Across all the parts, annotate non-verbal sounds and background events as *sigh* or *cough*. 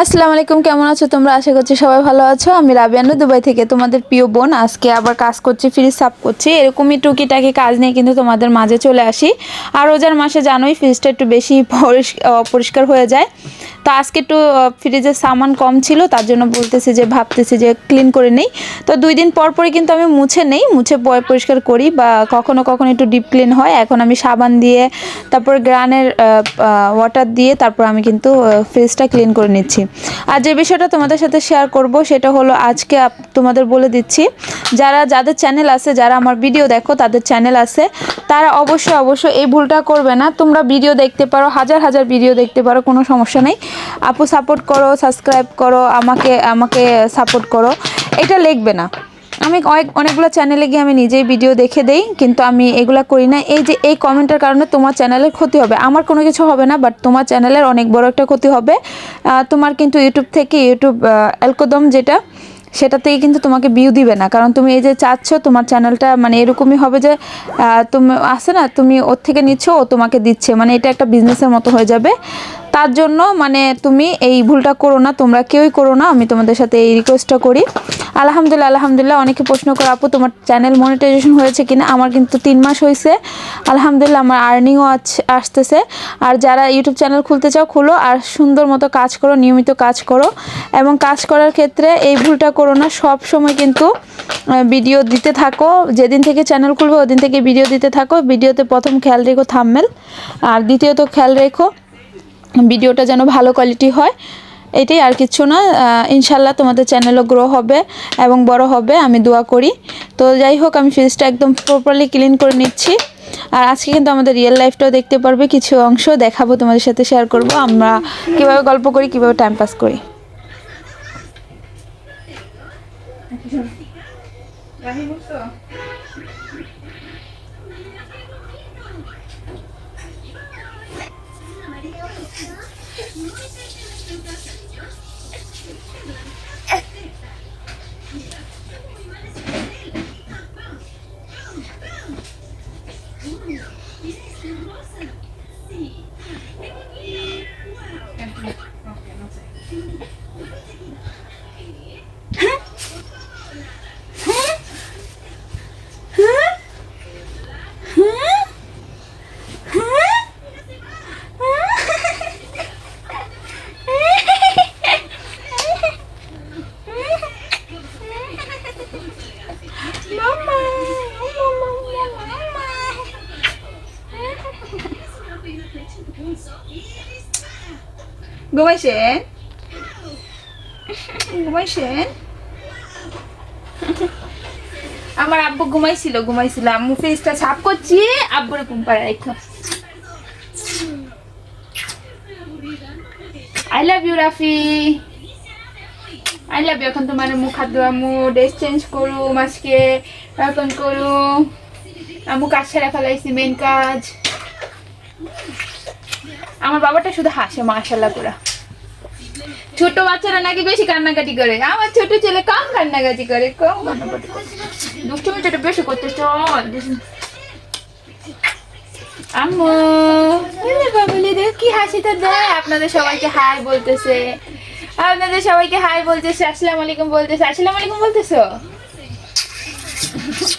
আসসালামু আলাইকুম, কেমন আছো তোমরা? আশা করছি সবাই ভালো আছো। আমি রাবিয়ানু দুবাই থেকে তোমাদের প্রিয় বোন। আজকে আবার কাজ করছি ফ্রিজ সাফ করছি। এরকমই টুকিটাকি কাজ নিয়ে কিন্তু তোমাদের মাঝে চলে আসি। আর রোজার মাসে জানোই ফ্রিজটা একটু বেশি *laughs* পরিষ্ক- অপরিষ্কার হয়ে যায়। তো আজকে একটু ফ্রিজের সামান কম ছিল, তার জন্য বলতেছি যে, ভাবতেছি যে ক্লিন করে নেই। তো দুই দিন পর পরই কিন্তু আমি মুছে নেই। মুছে পয়, পরিষ্কার করি বা কখনো কখনো একটু ডিপ ক্লিন হয়। এখন আমি সাবান দিয়ে, তারপর গ্রানের ওয়াটার দিয়ে, তারপর আমি কিন্তু ফ্রিজটা ক্লিন করে নিচ্ছি। আর যে বিষয়টা তোমাদের সাথে শেয়ার করব, সেটা হলো আজকে তোমাদের বলে দিচ্ছি, যারা, যাদের চ্যানেল আছে, যারা আমার ভিডিও দেখো, তাদের চ্যানেল আছে, তারা অবশ্যই অবশ্যই এই ভুলটা করবে না। তোমরা ভিডিও দেখতে পারো, হাজার হাজার ভিডিও দেখতে পারো, কোনো সমস্যা নেই। আপু সাপোর্ট করো সাবস্ক্রাইব করো, আমাকে আমাকে সাপোর্ট করো। এটা লিখবে না। আমি অনেক অনেকগুলো চ্যানেলে গিয়ে আমি নিজেই ভিডিও দেখে দেই, কিন্তু আমি এগুলো করি না। এই যে এই কমেন্টের কারণে তোমার চ্যানেলের ক্ষতি হবে। আমার কোনো কিছু হবে না বাট তোমার চ্যানেলের অনেক বড় একটা ক্ষতি হবে। তোমার কিন্তু ইউটিউব থেকে ইউটিউব অ্যালকোদম যেটা, সেটাতেই কিন্তু তোমাকে ভিউ দিবে না। কারণ তুমি এই যে চাচ্ছ, তোমার চ্যানেলটা মানে এরকমই হবে যে তুমি আসে না? তুমি ওর থেকে নিচ্ছ, ও তোমাকে দিচ্ছে। মানে এটা একটা বিজনেসের মতো হয়ে যাবে। তার জন্য মানে তুমি এই ভুলটা করো না, তোমরা কেউই করো না। আমি তোমাদের সাথে এই রিকোয়েস্টটা করি। আলহামদুলিল্লাহ আলহামদুলিল্লাহ। অনেকে প্রশ্ন করে, আপু, তোমার চ্যানেল মনিটাইজেশন হয়েছে কিনা? আমার কিন্তু তিন মাস হয়েছে। আলহামদুলিল্লাহ, আমার আর্নিংও আসতেছে। আর যারা ইউটিউব চ্যানেল খুলতে চাও, খুলো। আর সুন্দর মতো কাজ করো, নিয়মিত কাজ করো। এবং কাজ করার ক্ষেত্রে এই ভুলটা করো না। সব সময় কিন্তু ভিডিও দিতে থাকো। যেদিন থেকে চ্যানেল খুলবে, ওদিন থেকে ভিডিও দিতে থাকো। ভিডিওতে প্রথম খেয়াল রেখো থাম্মেল আর দ্বিতীয়ত খেয়াল রেখো ভিডিওটা যেন ভালো কোয়ালিটি হয়। এটাই আর কিছু না ইনশাল্লাহ তোমাদের চ্যানেলও গ্রো হবে এবং বড় হবে, আমি দোয়া করি। তো যাই হোক, আমি ফ্রিজটা একদম প্রপারলি ক্লিন করে নিচ্ছি। আর আজকে কিন্তু আমাদের রিয়েল লাইফটাও দেখতে পারবে, কিছু অংশ দেখাবো, তোমাদের সাথে শেয়ার করব। আমরা কীভাবে গল্প করি, কীভাবে টাইম পাস করি। Yeah. ঘুমাইছেন ঘুমাইছেন আমার আব্বু ঘুমাইছিল ঘুমাইছিল। আম্মু ফেসটা সাফ করছি, আব্বুরে ঘুম পাড়া রেখো I love you Rafi. I love you, এখন তোমার মুখ, হাত, ধোয়া আমু ড্রেস চেঞ্জ করু আজকে এখন করু। আমু কাজ সেরা ফেলাইছি মেন কাজ। আমার বাবাটা শুধু হাসে মাশাল্লাহ পুরা। ছোট বাচ্চারা নাকি বেশি কান্নাকাটি করে। আমার ছোট ছেলে কম কান্নাকাটি করে, কম কান্নাকাটি করে। দুষ্টুমি ছোট বেশি করতে চল। আম্মু বাবুলি দেখ কি হাসিটা দেয়? আপনাদের সবাইকে হাই বলতেছে। আপনাদের সবাইকে হাই বলতেছে, আসসালামু আলাইকুম বলতেছে। আসসালামু আলাইকুম বলতেছো?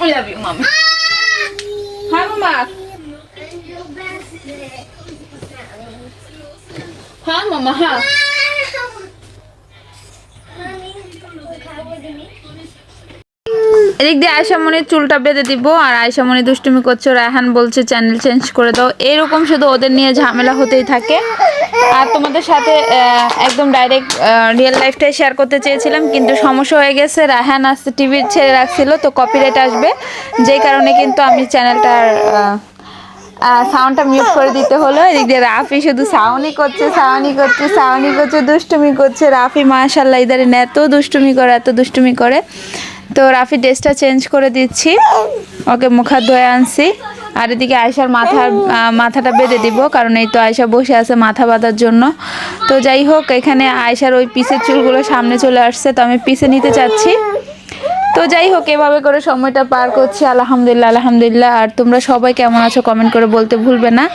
ইউ মামি মামা হ্যাঁ মামা হ্যাঁ এদিক দিয়ে আয়সা মনির চুলটা বেঁধে দিব, আর আয়সা মনি দুষ্টুমি করছে, রায়হান বলছে চ্যানেল চেঞ্জ করে দাও। এরকম শুধু ওদের নিয়ে ঝামেলা হতেই থাকে। আর তোমাদের সাথে একদম ডাইরেক্ট রিয়েল লাইফটাই শেয়ার করতে চেয়েছিলাম, কিন্তু সমস্যা হয়ে গেছে। রায়হান আসতে টিভি ছেড়ে রাখছিল, তো কপিরাইট আসবে। যেই কারণে কিন্তু আমি চ্যানেলটার সাউন্ডটা মিউট করে দিতে হলো। এদিক দিয়ে রাফি শুধু সাউনি করছে সাউনি করছে সাউনি করছে, দুষ্টুমি করছে। রাফি মাশাল্লাহ ইদারিন এত দুষ্টুমি করে, এত দুষ্টুমি করে। তো রাফি ড্রেসটা চেঞ্জ করে দিচ্ছি। ওকে মুখার ধুয়ে আনছি। আর এদিকে আয়সার মাথার মাথাটা বেঁধে দিব, কারণ এই তো আয়সা বসে আছে মাথা বাঁধার জন্য। তো যাই হোক, এখানে আয়সার ওই পিসের চুলগুলো সামনে চলে আসছে, তো আমি পিসে নিতে চাচ্ছি। তো যাই হোক, এভাবে করে সময়টা পার করছি। আলহামদুলিল্লাহ আলহামদুলিল্লাহ। আর তোমরা সবাই কেমন আছো কমেন্ট করে বলতে ভুলবে না।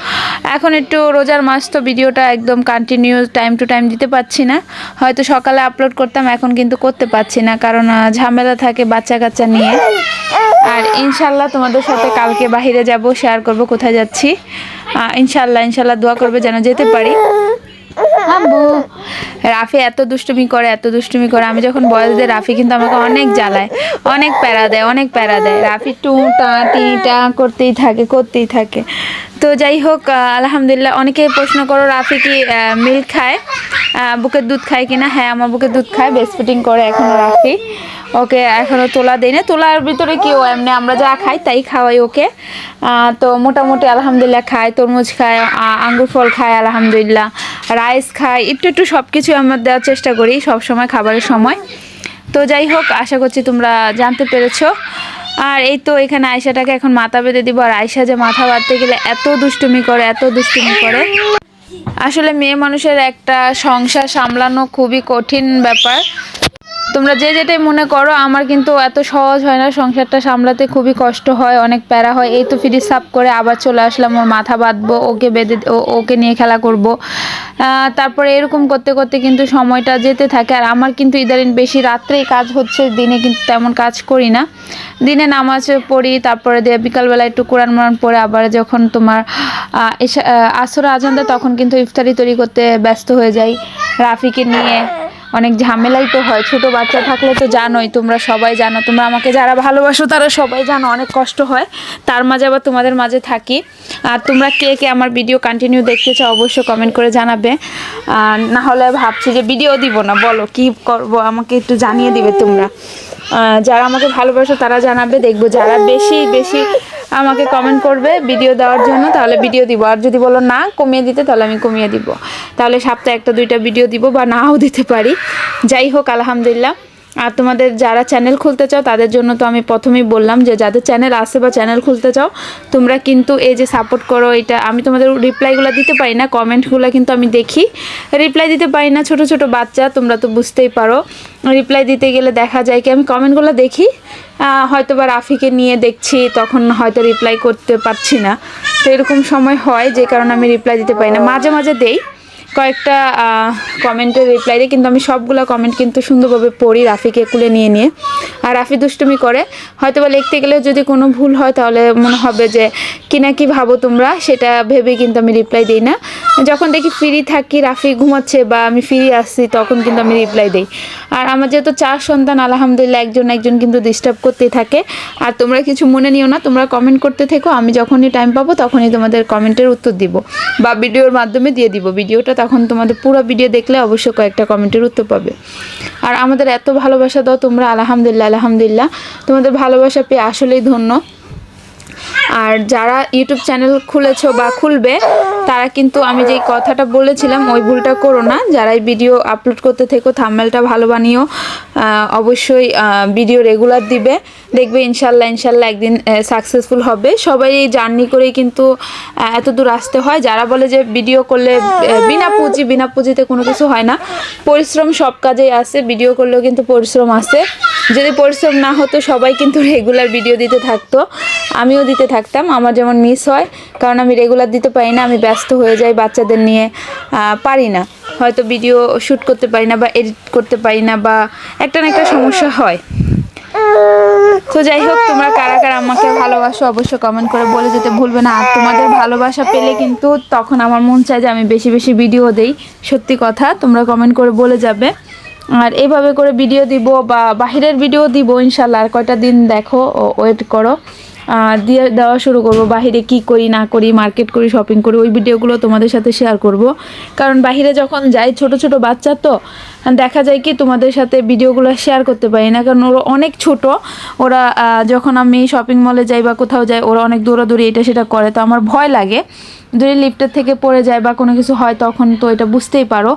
এখন একটু রোজার মাস, তো ভিডিওটা একদম কন্টিনিউ টাইম টু টাইম দিতে পারছি না। হয়তো সকালে আপলোড করতাম, এখন কিন্তু করতে পারছি না। কারণ ঝামেলা থাকে বাচ্চা কাচ্চা নিয়ে। আর ইনশাল্লাহ তোমাদের সাথে কালকে বাহিরে যাব শেয়ার করব, কোথায় যাচ্ছি। ইনশাল্লাহ ইনশাল্লাহ দোয়া করবে যেন যেতে পারি। আব্বু রাফি এত দুষ্টুমি করে, এত দুষ্টুমি করে। আমি যখন বয়স দিই, রাফি কিন্তু আমাকে অনেক জ্বালায়, অনেক প্যারা দেয়, অনেক প্যারা দেয়। রাফি টু, টা, টি, টা করতেই থাকে করতেই থাকে। তো যাই হোক আলহামদুলিল্লাহ, অনেকে প্রশ্ন করো, রাফি কি মিল্ক খায়? বুকের দুধ খায় কিনা? হ্যাঁ আমার বুকের দুধ খায় বেস্ট ফিটিং করে এখনও রাফি। ওকে এখনও তোলা দেয় না। তোলার ভিতরে কি ও এমনি আমরা যা খাই, তাই খাওয়াই ওকে। তো মোটামুটি আলহামদুলিল্লাহ খায়, তরমুজ খায় আঙ্গুর ফল খায়, আলহামদুলিল্লাহ। রাইস খাই, একটু একটু সব কিছু আমরা দেওয়ার চেষ্টা করি, সব সময় খাবারের সময়। তো যাই হোক, আশা করছি তোমরা জানতে পেরেছ। আর এই তো এখানে আয়সাটাকে এখন মাথা বেঁধে দিব, আর আয়সা যে মাথা বাঁধতে গেলে এত দুষ্টুমি করে, এত দুষ্টুমি করে। আসলে মেয়ে মানুষের একটা সংসার সামলানো খুবই কঠিন ব্যাপার। তোমরা যে যেটাই মনে করো, আমার কিন্তু এত সহজ হয় না সংসারটা সামলাতে, খুবই কষ্ট হয়, অনেক প্যারা হয়। এই তো ফ্রিজ সাফ করে আবার চলে আসলাম, ওর মাথা বাঁধবো, ওকে বেঁধে ওকে নিয়ে খেলা করব। তারপরে এরকম করতে করতে কিন্তু সময়টা যেতে থাকে, আর আমার কিন্তু ইদারিন বেশি রাত্রেই কাজ হচ্ছে, দিনে কিন্তু তেমন কাজ করি না। দিনে নামাজ পড়ি, তারপরে দিয়ে বিকালবেলা একটু কোরআন মোরান পরে আবার যখন তোমার আসর আজান তখন কিন্তু ইফতারি তৈরি করতে ব্যস্ত হয়ে যাই, রাফিকে নিয়ে। অনেক ঝামেলাই তো হয়, ছোট বাচ্চা থাকলে তো জানোই, তোমরা সবাই জানো, তোমরা আমাকে যারা ভালোবাসো তারা সবাই জানো, অনেক কষ্ট হয়, তার মাঝে আবার তোমাদের মাঝে থাকি। আর তোমরা কে কে আমার ভিডিও কন্টিনিউ দেখতে চাও অবশ্যই কমেন্ট করে জানাবে। না হলে ভাবছি যে ভিডিও দিব না, বলো কি করব, আমাকে একটু জানিয়ে দিবে তোমরা। যারা আমাকে ভালোবাসো তারা জানাবে, দেখব যারা বেশি বেশি আমাকে কমেন্ট করবে ভিডিও দেওয়ার জন্য, তাহলে ভিডিও দিব। আর যদি বলো না, কমিয়ে দিতে, তাহলে আমি কমিয়ে দিব। তাহলে সপ্তাহে একটা, দুইটা ভিডিও দিব বা নাও দিতে পারি। যাই হোক, আলহামদুলিল্লাহ। আর তোমাদের যারা চ্যানেল খুলতে চাও, তাদের জন্য তো আমি প্রথমেই বললাম যে যাদের চ্যানেল আছে বা চ্যানেল খুলতে চাও, তোমরা কিন্তু এই যে সাপোর্ট করো, এটা আমি তোমাদের রিপ্লাইগুলো দিতে পারি না কমেন্টগুলো কিন্তু আমি দেখি। রিপ্লাই দিতে পারি না, ছোট ছোট বাচ্চা, তোমরা তো বুঝতেই পারো। রিপ্লাই দিতে গেলে দেখা যায় কি, আমি কমেন্টগুলো দেখি। হয়তো বা রাফিকে নিয়ে দেখছি, তখন হয়তো রিপ্লাই করতে পারছি না। তো এরকম সময় হয়, যে কারণে আমি রিপ্লাই দিতে পারি না। মাঝে মাঝে দেই। কয়েকটা কমেন্টের রিপ্লাই দিই কিন্তু আমি সবগুলো কমেন্ট কিন্তু সুন্দরভাবে পড়ি রাফিকে কুলে নিয়ে নিয়ে। আর রাফি দুষ্টুমি করে। হয়তো বা লিখতে গেলে যদি কোনো ভুল হয়, তাহলে মনে হবে যে কি না কি ভাবো তোমরা? সেটা ভেবে কিন্তু আমি রিপ্লাই দিই না। যখন দেখি ফ্রি থাকি, রাফি ঘুমাচ্ছে বা আমি ফ্রি আসছি তখন কিন্তু আমি রিপ্লাই দিই। আর আমার যেহেতু চার সন্তান, আলহামদুলিল্লাহ একজন একজন কিন্তু ডিস্টার্ব করতেই থাকে। আর তোমরা কিছু মনে নিও না, তোমরা কমেন্ট করতে থেকো, আমি যখনই টাইম পাবো, তখনই তোমাদের কমেন্টের উত্তর দিব। বা ভিডিওর মাধ্যমে দিয়ে দিব ভিডিওটা তখন তোমাদের পুরো ভিডিও দেখলে অবশ্যই কয়েকটা কমেন্টের উত্তর পাবে। আর আমাদের এত ভালোবাসা দাও তোমরা, আলহামদুলিল্লাহ আলহামদুলিল্লাহ। তোমাদের ভালোবাসা পেয়ে আসলেই ধন্য। আর যারা ইউটিউব চ্যানেল খুলেছো বা খুলবে, তারা কিন্তু আমি যেই কথাটা বলেছিলাম, ওই ভুলটা করো না। যারাই ভিডিও আপলোড করতে থেকো থাম্বেলটা ভালো বানিও। অবশ্যই ভিডিও রেগুলার দিবে। দেখবে ইনশাল্লাহ ইনশাল্লাহ একদিন সাকসেসফুল হবে। সবাই এই জার্নি করেই কিন্তু এত দূর আসতে হয়। যারা বলে যে ভিডিও করলে বিনা পুঁজি, বিনা পুঁজিতে কোনো কিছু হয় না। পরিশ্রম সব কাজেই আছে ভিডিও করলেও কিন্তু পরিশ্রম আছে যদি পরিশ্রম না হতো, সবাই কিন্তু রেগুলার ভিডিও দিতে থাকতো। আমিও দিতে থাকতাম, আমার যেমন মিস হয়, কারণ আমি রেগুলার দিতে পারি না, আমি ব্যস্ত হয়ে যাই বাচ্চাদের নিয়ে পারি না। হয়তো ভিডিও শ্যুট করতে পারি না বা এডিট করতে পারি না বা একটা না একটা সমস্যা হয়। তো যাই হোক, তোমরা কারা কারা আমাকে ভালোবাসো অবশ্যই কমেন্ট করে বলে যেতে ভুলবে না। আর তোমাদের ভালোবাসা পেলে কিন্তু তখন আমার মন চায় যে আমি বেশি বেশি ভিডিও দেই। সত্যি কথা, তোমরা কমেন্ট করে বলে যাবে। আর এইভাবে করে ভিডিও দিব বা বাহিরের ভিডিও দিব, ইনশাল্লাহ। আর কয়টা দিন দেখো ওয়েট করো। দিয়ে দেওয়া শুরু করব। বাহিরে কি করি, না করি মার্কেট করি শপিং করি, ওই ভিডিওগুলো তোমাদের সাথে শেয়ার করব। কারণ বাহিরে যখন যাই, ছোট ছোট বাচ্চা তো, দেখা যায় কি তোমাদের সাথে ভিডিওগুলো শেয়ার করতে পারি না। কারণ ওরা অনেক ছোট, ওরা যখন আমি শপিং মলে যাই বা কোথাও যাই, ওরা অনেক দৌড়াদৌড়ি, এটা, সেটা করে। তো আমার ভয় লাগে। যদি লিফটের থেকে পড়ে যায় বা কোনো কিছু হয়, তখন তো এটা বুঝতেই পারো।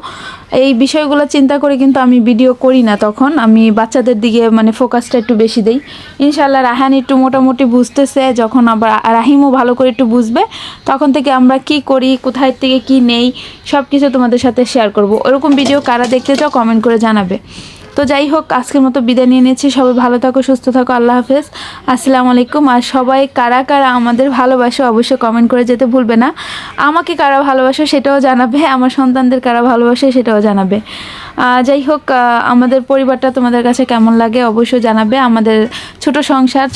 এই বিষয়গুলো চিন্তা করে কিন্তু আমি ভিডিও করি না তখন। আমি বাচ্চাদের দিকে মানে ফোকাসটা একটু বেশি দিই। ইনশাল্লাহ রাহান একটু মোটামুটি বুঝতেছে, যখন আবার রাহিমও ভালো করে একটু বুঝবে, তখন থেকে আমরা কি করি, কোথায় থেকে কি নেই সব কিছু তোমাদের সাথে শেয়ার করব। ওরকম ভিডিও কারা দেখতে চাও কমেন্ট করে জানাবে। তো যাই হোক, আজকের মতো বিদায় নিয়ে নিচ্ছি। সবাই ভালো থাকো, সুস্থ থাকো, আল্লাহ হাফেজ। আসসালামু আলাইকুম। আর সবাই কারা কারা আমাদের ভালোবাসো অবশ্যই কমেন্ট করে যেতে ভুলবে না। আমাকে কারা ভালোবাসো সেটাও জানাবে, আমার সন্তানদের কারা ভালোবাসে সেটাও জানাবে। যাই হোক আমাদের পরিবারটা তোমাদের কাছে কেমন লাগে অবশ্যই জানাবে। আমাদের ছোট সংসার